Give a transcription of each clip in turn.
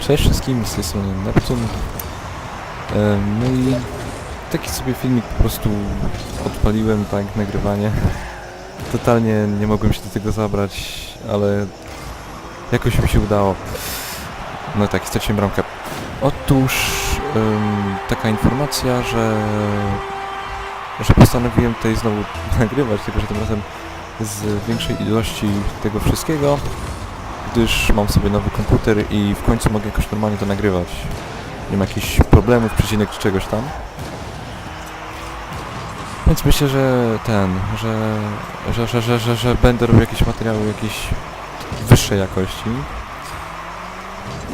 Cześć wszystkim, z tej strony Neptun. E, No i taki sobie filmik po prostu odpaliłem, tak, nagrywanie. Totalnie nie mogłem się do tego zabrać, ale jakoś mi się udało. No tak, straciłem bramkę. Otóż taka informacja, że, że postanowiłem tutaj znowu nagrywać, tylko że tym razem z większej ilości tego wszystkiego, gdyż mam sobie nowy komputer i w końcu mogę jakoś normalnie to nagrywać. Nie ma jakichś problemów, przecinek czy czegoś tam. Więc myślę, że ten, że, że, że, że, że, że będę robił jakieś materiały jakiejś wyższej jakości.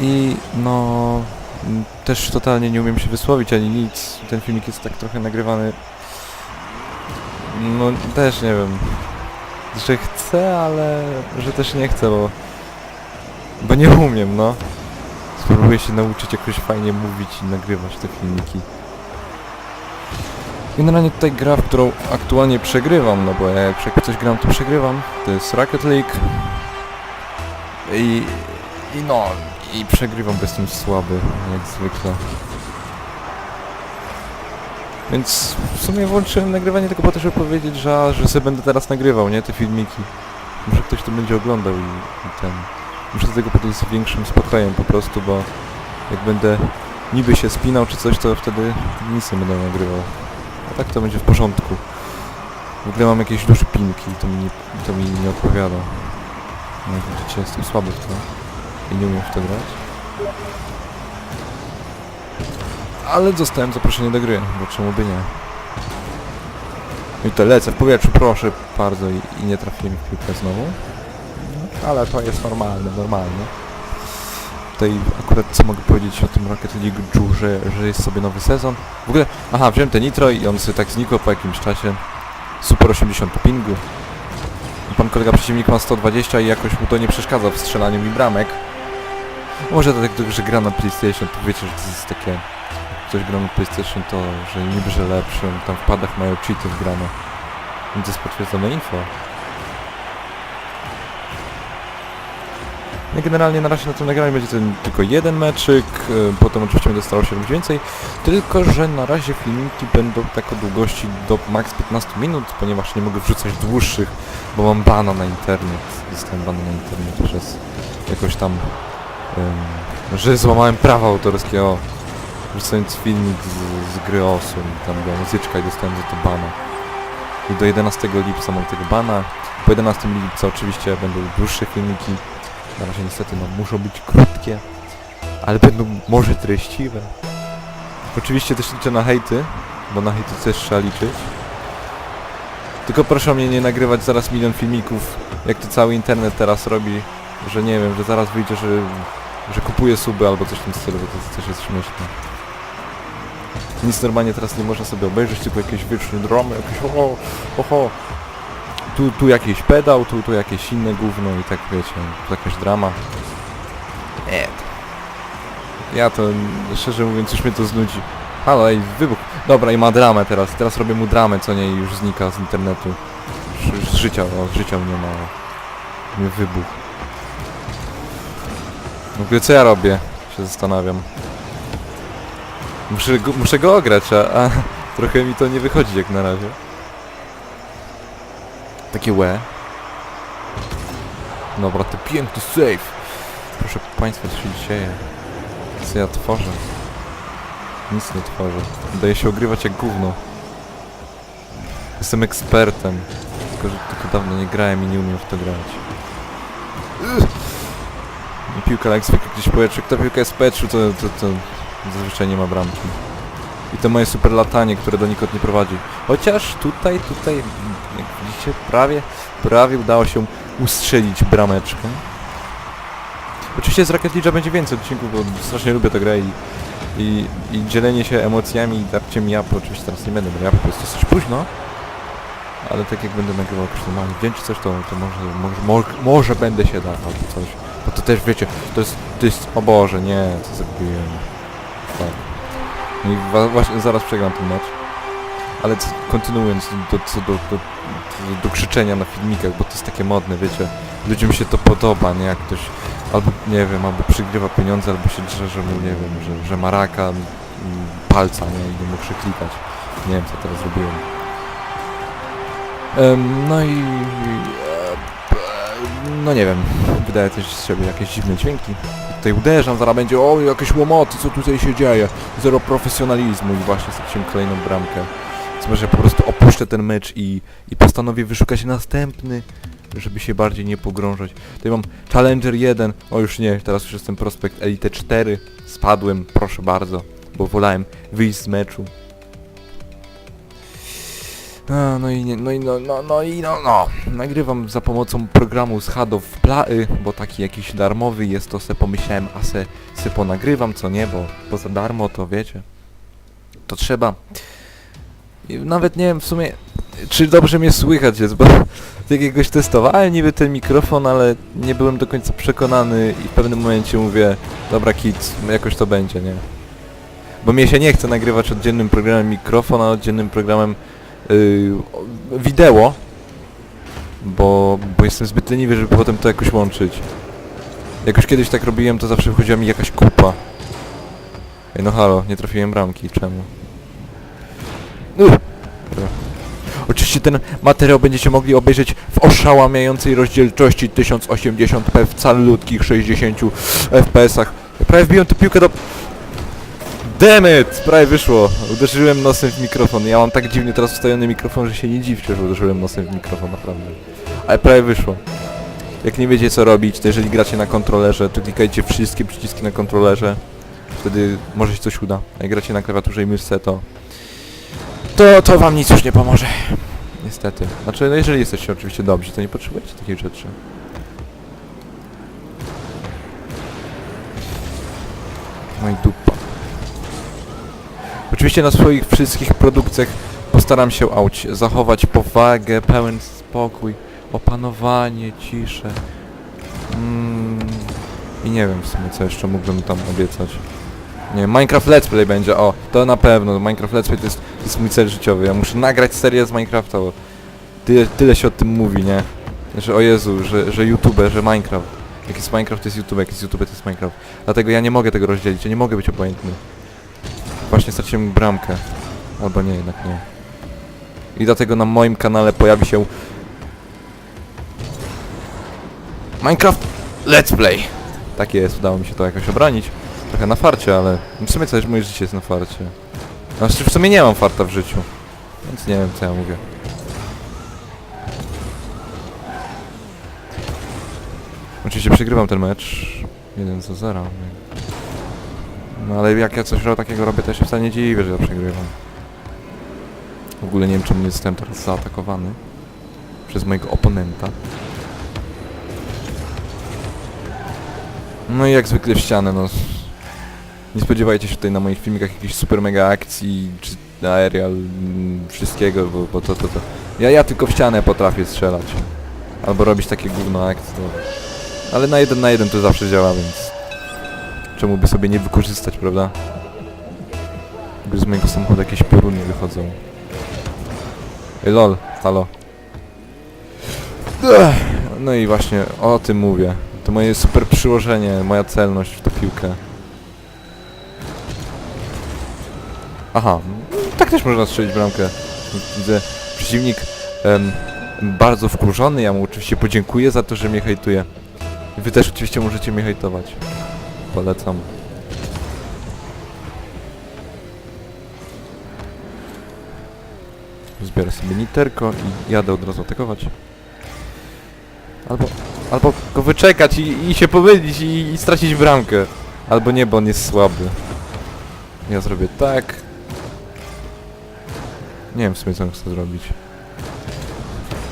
I no też totalnie nie umiem się wysłowić ani nic. Ten filmik jest tak trochę nagrywany. No też nie wiem. Że chcę, ale że też nie chcę, bo bo nie umiem, no. Spróbuję się nauczyć jakoś fajnie mówić i nagrywać te filmiki. Generalnie tutaj gra, w którą aktualnie przegrywam, no bo jak jak coś gram, to przegrywam. To jest Rocket League. I, i no, i przegrywam, bo jestem słaby, jak zwykle. Więc w sumie włączyłem nagrywanie tylko po to, żeby powiedzieć, że, że sobie będę teraz nagrywał, nie? Te filmiki. Może ktoś to będzie oglądał i, i ten... Muszę do tego podejść z większym spokojem po prostu, bo jak będę niby się spinał czy coś, to wtedy nic nie będę nagrywał. A tak to będzie w porządku. W ogóle mam jakieś duże pinki i to mi nie, to mi nie odpowiada. No, widzicie, jestem słaby w to i nie umiem w to grać. Ale dostałem zaproszenie do gry, bo czemu by nie? I to lecę w powietrzu, proszę bardzo, i, i nie trafiłem w piłkę znowu. Ale to jest normalne, normalne. Tutaj akurat co mogę powiedzieć o tym Rocket League, że, że jest sobie nowy sezon. W ogóle, aha, wziąłem ten Nitro i on sobie tak znikł po jakimś czasie. Super 80 pingu. Pan kolega przeciwnik ma 120 i jakoś mu to nie przeszkadza w strzelaniu mi bramek. Może dlatego, że gra na PlayStation, to wiecie, że to jest takie... Ktoś gra na PlayStation, to że niby, że lepszy, tam w padach mają cheaty wgrane. Więc jest potwierdzone info. No generalnie na razie na tym nagraniu będzie ten tylko jeden meczyk, y, potem oczywiście będę starał się robić więcej, tylko że na razie filmiki będą tak o długości do max 15 minut, ponieważ nie mogę wrzucać dłuższych, bo mam bana na internet. Dostałem bana na internet przez jakoś tam, że złamałem prawa autorskie, o, wrzucając filmik z, z gry Osum, tam była muzyczka i dostałem za to bana. I do 11 lipca mam tego bana. Po 11 lipca oczywiście będą dłuższe filmiki, na razie niestety no, muszą być krótkie, ale będą może treściwe. Oczywiście też liczę na hejty, bo na hejty też trzeba liczyć. Tylko proszę mnie nie nagrywać zaraz milion filmików, jak to cały internet teraz robi, że nie wiem, że zaraz wyjdzie, że, że kupuje suby albo coś w tym stylu, bo to też jest śmieszne. Nic normalnie teraz nie można sobie obejrzeć, tylko jakieś wieczne dramy, jakieś oho, oho, tu, tu jakiś pedał, tu, tu jakieś inne gówno i tak wiecie, tu jakaś drama. Nie. Ja to, szczerze mówiąc, już mnie to znudzi. Halo, ej, wybuch. Dobra, i ma dramę teraz. Teraz robię mu dramę, co nie, i już znika z internetu. Już, z życia, o, z życia mnie ma. Mnie wybuch. W ogóle co ja robię? Się zastanawiam. Muszę go, muszę go ograć, a, a trochę mi to nie wychodzi jak na razie. Takie łe. Dobra, to piękny save. Proszę Państwa, co się dzieje? Co ja tworzę? Nic nie tworzę. Daje się ogrywać jak gówno. Jestem ekspertem. Tylko, że tylko dawno nie grałem i nie umiem w to grać. Piłka jak zwykle gdzieś powietrze. Kto piłkę jest powietrzu, to, to, to zazwyczaj nie ma bramki. I to moje super latanie, które donikąd nie prowadzi. Chociaż tutaj, tutaj, jak widzicie, prawie, prawie udało się ustrzelić brameczkę. Oczywiście z Rocket League'a będzie więcej odcinków, bo strasznie lubię tę grę i, i, i dzielenie się emocjami i darciem jap, oczywiście teraz nie będę, bo jap to jest dosyć późno. Ale tak jak będę nagrywał normalnie dzień czy coś, to, to może, może, może, może będę się dał albo coś. Bo to też wiecie, to jest, to jest, o Boże, nie, co zrobiłem. Tak. No i właśnie zaraz przegram ten mecz. Ale kontynuując do, co do, do, do, do krzyczenia na filmikach, bo to jest takie modne, wiecie. Ludziom się to podoba, nie? Jak ktoś albo, nie wiem, albo przygrywa pieniądze, albo się drze, że nie wiem, że, że ma raka palca, nie? I nie mógł klikać. Nie wiem, co teraz zrobiłem. Em, no i... No nie wiem, wydaje też z siebie jakieś dziwne dźwięki. Tutaj uderzam, zaraz będzie, o jakieś łomoty, co tutaj się dzieje. Zero profesjonalizmu i właśnie straciłem kolejną bramkę. Więc może po prostu opuszczę ten mecz i, i postanowię wyszukać następny, żeby się bardziej nie pogrążać. Tutaj mam Challenger 1, o już nie, teraz już jestem Prospekt Elite 4. Spadłem, proszę bardzo, bo wolałem wyjść z meczu. A, no i nie, no i no, no, no i no, no. Nagrywam za pomocą programu z Hadow Play, bo taki jakiś darmowy jest, to se pomyślałem, a se, se ponagrywam, co nie, bo, bo za darmo to wiecie. To trzeba. I nawet nie wiem w sumie, czy dobrze mnie słychać jest, bo jakiegoś testowałem niby ten mikrofon, ale nie byłem do końca przekonany i w pewnym momencie mówię, dobra kids, jakoś to będzie, nie? Bo mnie się nie chce nagrywać oddzielnym programem mikrofon, a oddzielnym programem yy, wideo, bo, bo jestem zbyt leniwy, żeby potem to jakoś łączyć. Jak już kiedyś tak robiłem, to zawsze wychodziła mi jakaś kupa. Ej, no halo, nie trafiłem bramki, czemu? Uff. Dobra. Oczywiście ten materiał będziecie mogli obejrzeć w oszałamiającej rozdzielczości 1080p w calutkich 60 fps-ach. Prawie wbiłem tę piłkę do... Dammit! Prawie wyszło. Uderzyłem nosem w mikrofon. Ja mam tak dziwnie teraz ustawiony mikrofon, że się nie dziwcie, że uderzyłem nosem w mikrofon, naprawdę. Ale prawie wyszło. Jak nie wiecie co robić, to jeżeli gracie na kontrolerze, to klikajcie wszystkie przyciski na kontrolerze. Wtedy może się coś uda. A jak gracie na klawiaturze i myszce, to... To, to wam nic już nie pomoże. Niestety. Znaczy, no jeżeli jesteście oczywiście dobrzy, to nie potrzebujecie takich rzeczy. No i. Oczywiście na swoich wszystkich produkcjach postaram się auć zachować powagę, pełen spokój, opanowanie, ciszę. Mm, I nie wiem w sumie co jeszcze mógłbym tam obiecać. Nie Minecraft Let's Play będzie, o, to na pewno, Minecraft Let's Play to jest, to jest mój cel życiowy, ja muszę nagrać serię z Minecrafta, bo tyle, tyle się o tym mówi, nie? Że o Jezu, że, że YouTube, że Minecraft. Jak jest Minecraft to jest YouTube, jak jest YouTube to jest Minecraft. Dlatego ja nie mogę tego rozdzielić, ja nie mogę być obojętny. Właśnie straciłem bramkę. Albo nie, jednak nie. I dlatego na moim kanale pojawi się... Minecraft Let's Play! Tak jest, udało mi się to jakoś obronić. Trochę na farcie, ale w sumie coś moje życie jest na farcie. Znaczy w sumie nie mam farta w życiu. Więc nie wiem co ja mówię. Oczywiście przegrywam ten mecz 1 do 0. No ale jak ja coś takiego robię, to się wcale nie dziwię, że ja przegrywam. W ogóle nie wiem czemu nie zostałem teraz zaatakowany przez mojego oponenta. No i jak zwykle w ścianę, no. Nie spodziewajcie się tutaj na moich filmikach jakichś super mega akcji, czy aerial, mm, wszystkiego, bo, bo to, to, to. Ja, ja tylko w ścianę potrafię strzelać. Albo robić takie gówno akcje. Ale na jeden na jeden to zawsze działa, więc... Czemu by sobie nie wykorzystać, prawda? Jakby z mojego samochodu jakieś pioruny wychodzą. Ej, lol, halo. No i właśnie o tym mówię. To moje super przyłożenie, moja celność w tę piłkę. Aha, tak też można strzelić bramkę. Widzę, przeciwnik em, bardzo wkurzony, ja mu oczywiście podziękuję za to, że mnie hejtuje. Wy też oczywiście możecie mnie hejtować. Polecam. Zbiorę sobie niterko i jadę od razu atakować. Albo, albo go wyczekać i, i się pomylić i, i stracić bramkę. Albo nie, bo on jest słaby. Ja zrobię tak. Nie wiem w sumie co on chce zrobić.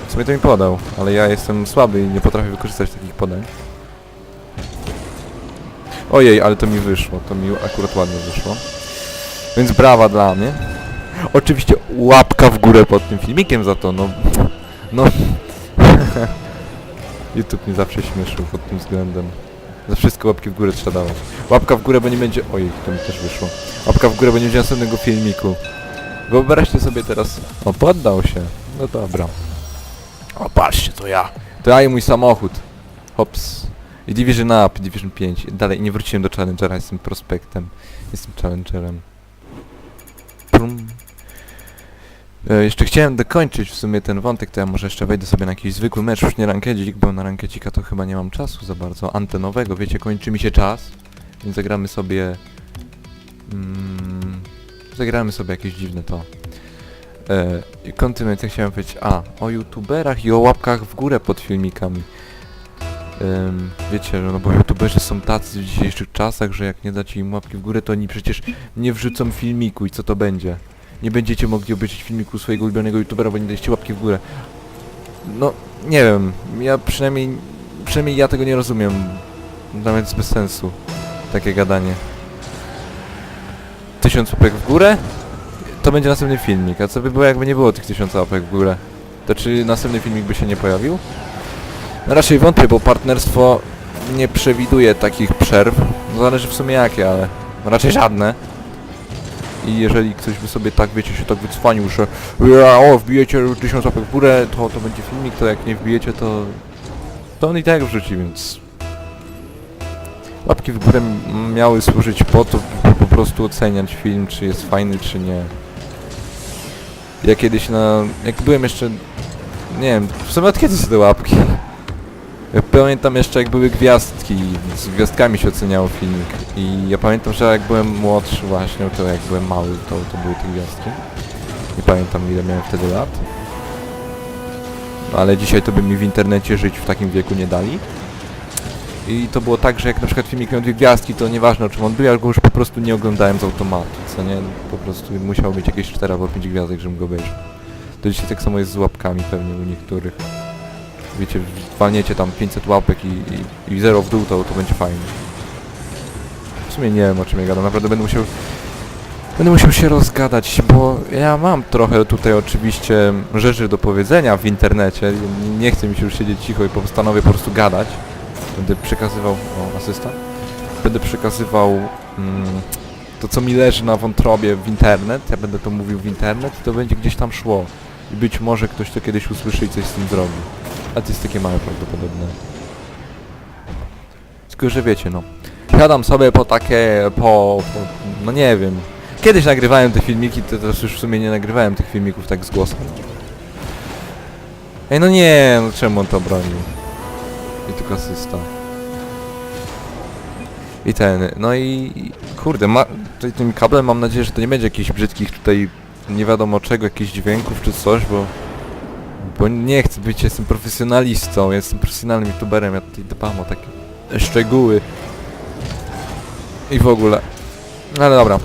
W sumie to mi podał, ale ja jestem słaby i nie potrafię wykorzystać takich podań. Ojej, ale to mi wyszło, to mi akurat ładnie wyszło. Więc brawa dla mnie. Oczywiście łapka w górę pod tym filmikiem za to, no... No... YouTube mnie zawsze śmieszył pod tym względem. Za wszystko łapki w górę trzeba dawać. Łapka w górę, bo nie będzie... Ojej, to mi też wyszło. Łapka w górę, bo nie będzie następnego filmiku. Wyobraźcie sobie teraz... O, poddał się. No dobra. O, patrzcie, to ja. To ja i mój samochód. Hops. Division Up, Division 5. Dalej, nie wróciłem do Challengera, jestem prospektem. Jestem Challengerem. Prum. E, jeszcze chciałem dokończyć w sumie ten wątek, to ja może jeszcze wejdę sobie na jakiś zwykły mecz, już nie rankedzik, bo na rankedzika to chyba nie mam czasu za bardzo antenowego, wiecie, kończy mi się czas, więc zagramy sobie... Mm, zagramy sobie jakieś dziwne to. E, I kontynuując, ja chciałem powiedzieć, a, o youtuberach i o łapkach w górę pod filmikami. Em, wiecie, no bo youtuberzy są tacy w dzisiejszych czasach, że jak nie dacie im łapki w górę, to oni przecież nie wrzucą filmiku i co to będzie? Nie będziecie mogli obejrzeć filmiku swojego ulubionego youtubera, bo nie daliście łapki w górę. No, nie wiem, ja przynajmniej, przynajmniej ja tego nie rozumiem. Nawet jest bez sensu, takie gadanie. Tysiąc łapek w górę? To będzie następny filmik, a co by było jakby nie było tych tysiąca łapek w górę? To czy następny filmik by się nie pojawił? Raczej wątpię, bo partnerstwo nie przewiduje takich przerw. No zależy w sumie jakie, ale raczej żadne. I jeżeli ktoś by sobie tak, wiecie, się tak wycwanił, że o, wbijecie tysiąc łapek w górę, to, to będzie filmik, to jak nie wbijecie, to... To on i tak wrzuci, więc... Łapki w górę miały służyć po to, by po prostu oceniać film, czy jest fajny, czy nie. Ja kiedyś na... jak byłem jeszcze... Nie wiem, w sumie od kiedy są te łapki? Pamiętam jeszcze jak były gwiazdki, z gwiazdkami się oceniało filmik i ja pamiętam, że jak byłem młodszy właśnie, to jak byłem mały, to, to były te gwiazdki. Nie pamiętam ile miałem wtedy lat. Ale dzisiaj to by mi w internecie żyć w takim wieku nie dali. I to było tak, że jak na przykład filmik miał dwie gwiazdki, to nieważne o czym on był, ja go już po prostu nie oglądałem z automatu, co nie? Po prostu musiał mieć jakieś 4 albo 5 gwiazdek, żebym go obejrzał. To dzisiaj tak samo jest z łapkami pewnie u niektórych wiecie, walniecie tam 500 łapek i, i, i zero w dół, to, to będzie fajnie. W sumie nie wiem o czym ja gadam, naprawdę będę musiał... Będę musiał się rozgadać, bo ja mam trochę tutaj oczywiście rzeczy do powiedzenia w internecie. Nie chcę mi się już siedzieć cicho i postanowię po prostu gadać. Będę przekazywał... O, asysta. Będę przekazywał mm, to, co mi leży na wątrobie w internet. Ja będę to mówił w internet i to będzie gdzieś tam szło. I być może ktoś to kiedyś usłyszy i coś z tym zrobi. A to jest takie małe prawdopodobne. Tylko, że wiecie, no. Siadam sobie po takie, po, po... No nie wiem. Kiedyś nagrywałem te filmiki, to teraz już w sumie nie nagrywałem tych filmików tak z głosem. Ej, no nie, no czemu on to bronił? I tylko asysta. I ten, no i... Kurde, ma, tym kablem mam nadzieję, że to nie będzie jakichś brzydkich tutaj nie wiadomo czego, jakichś dźwięków czy coś, bo... Bo nie chcę być, jestem profesjonalistą, jestem profesjonalnym youtuberem, ja tutaj dbam o takie szczegóły. I w ogóle. No ale dobra.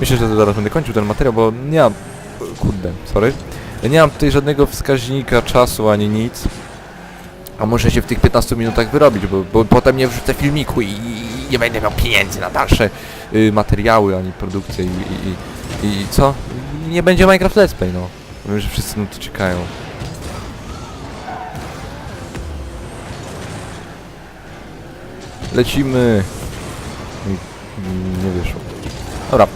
Myślę, że zaraz będę kończył ten materiał, bo nie mam... Kurde, sorry. Nie mam tutaj żadnego wskaźnika czasu ani nic. A muszę się w tych 15 minutach wyrobić, bo, bo potem nie wrzucę filmiku i, nie będę miał pieniędzy na dalsze y, materiały ani produkcje i, i, i, i co? Nie będzie Minecraft Let's Play, no. Wiem, że wszyscy na to czekają. Lecimy. I Nie wyszło. Dobra,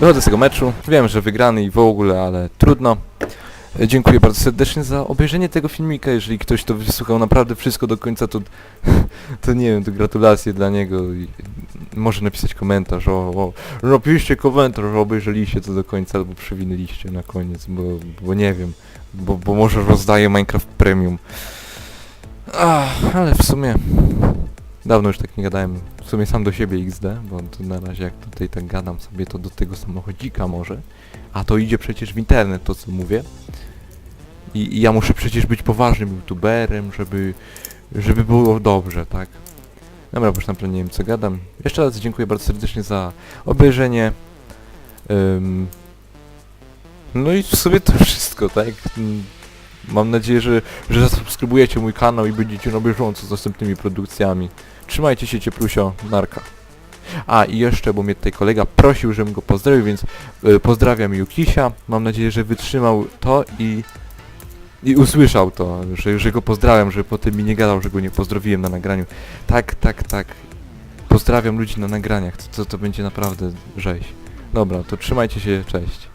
wychodzę z tego meczu. Wiem, że wygrany i w ogóle, ale trudno. Dziękuję bardzo serdecznie za obejrzenie tego filmika. Jeżeli ktoś to wysłuchał naprawdę wszystko do końca, to, to nie wiem, to gratulacje dla niego. I może napisać komentarz, o, o napiszcie komentarz, że obejrzeliście to do końca, albo przewinęliście na koniec, bo, bo nie wiem, bo, bo może rozdaję Minecraft Premium. Ach, ale w sumie dawno już tak nie gadałem, w sumie sam do siebie XD, bo to na razie jak tutaj tak gadam sobie, to do tego samochodzika może, a to idzie przecież w internet to co mówię. I, I ja muszę przecież być poważnym youtuberem, żeby, żeby było dobrze, tak? Dobra, bo już naprawdę nie wiem co gadam. Jeszcze raz dziękuję bardzo serdecznie za obejrzenie. Ym, no i w sumie to wszystko, tak? Mam nadzieję, że, że zasubskrybujecie mój kanał i będziecie na bieżąco z następnymi produkcjami. Trzymajcie się cieplusio, narka. A i jeszcze, bo mnie tutaj kolega prosił, żebym go pozdrowił, więc y, pozdrawiam Yukisia. Mam nadzieję, że wytrzymał to i i usłyszał to, że, że go pozdrawiam, że potem mi nie gadał, że go nie pozdrowiłem na nagraniu. Tak, tak, tak. Pozdrawiam ludzi na nagraniach, to, to, to będzie naprawdę rzeź. Dobra, to trzymajcie się, cześć.